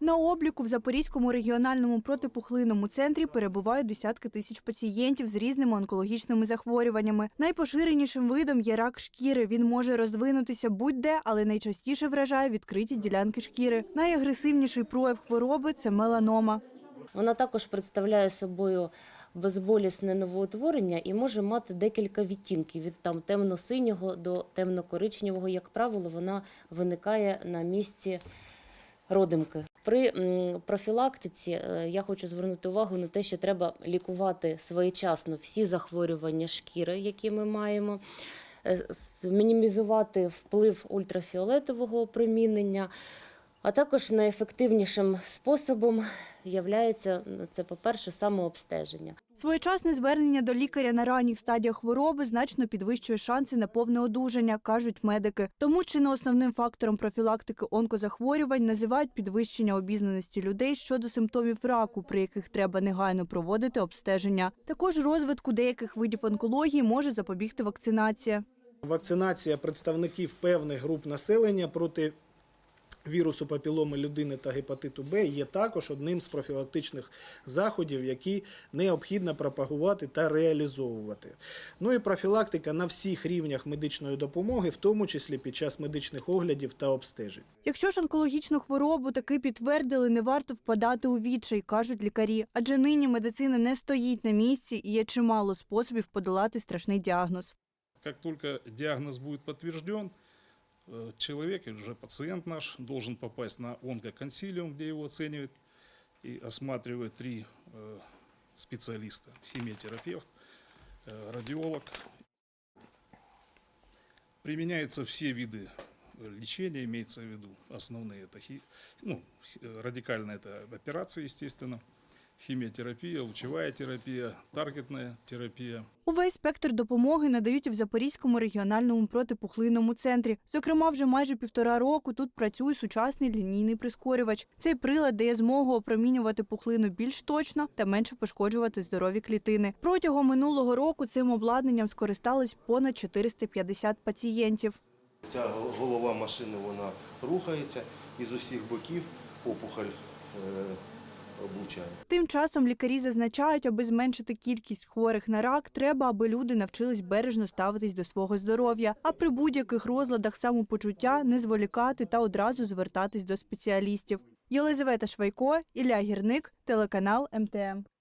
На обліку в Запорізькому регіональному протипухлинному центрі перебувають десятки тисяч пацієнтів з різними онкологічними захворюваннями. Найпоширенішим видом є рак шкіри. Він може розвинутися будь-де, але найчастіше вражає відкриті ділянки шкіри. Найагресивніший прояв хвороби це меланома. Вона також представляє собою безболісне новоутворення і може мати декілька відтінків від там темно-синього до темно-коричневого. Як правило, вона виникає на місці родимки. При профілактиці е, я хочу звернути увагу на те, що треба лікувати своєчасно всі захворювання шкіри, які ми маємо, е, мінімізувати вплив ультрафіолетового опромінення. А також найефективнішим способом являється ну, це, по-перше, самообстеження. Своєчасне звернення до лікаря на ранніх стадіях хвороби значно підвищує шанси на повне одужання, кажуть медики. Тому чи не основним фактором профілактики онкозахворювань називають підвищення обізнаності людей щодо симптомів раку, при яких треба негайно проводити обстеження. Також розвитку деяких видів онкології може запобігти вакцинація. Вакцинація представників певних груп населення проти вірусу папіломи людини та гепатиту Б є також одним з профілактичних заходів, які необхідно пропагувати та реалізовувати. Ну і профілактика на всіх рівнях медичної допомоги, в тому числі під час медичних оглядів та обстежень. Якщо ж онкологічну хворобу таки підтвердили, не варто впадати у відчай, кажуть лікарі. Адже нині медицина не стоїть на місці і є чимало способів подолати страшний діагноз. Как только диагноз будет подтвержден, э, человек, или уже пациент наш, должен попасть на онкоконсилиум, где его оценивают и осматривают три э, специалиста. Химиотерапевт, э, радиолог. Применяются все виды э, лечения, имеется в виду основные. Это ну, э, радикальная это операция, естественно, химиотерапия, лучевая терапия, таргетная терапия. Увесь спектр допомоги надають і в Запорізькому регіональному протипухлинному центрі. Зокрема, вже майже півтора року тут працює сучасний лінійний прискорювач. Цей прилад дає змогу опромінювати пухлину більш точно та менше пошкоджувати здорові клітини. Протягом минулого року цим обладнанням скористались понад 450 пацієнтів. Ця голова машини вона рухається і з усіх боків опухоль облучає. Тим часом лікарі зазначають, аби зменшити кількість хворих на рак, треба, аби люди навчились бережно ставитись до свого здоров'я, а при будь-яких розладах самопочуття не зволікати та одразу звертатись до спеціалістів. Єлизавета Швайко, Ілля Гірник, телеканал МТМ.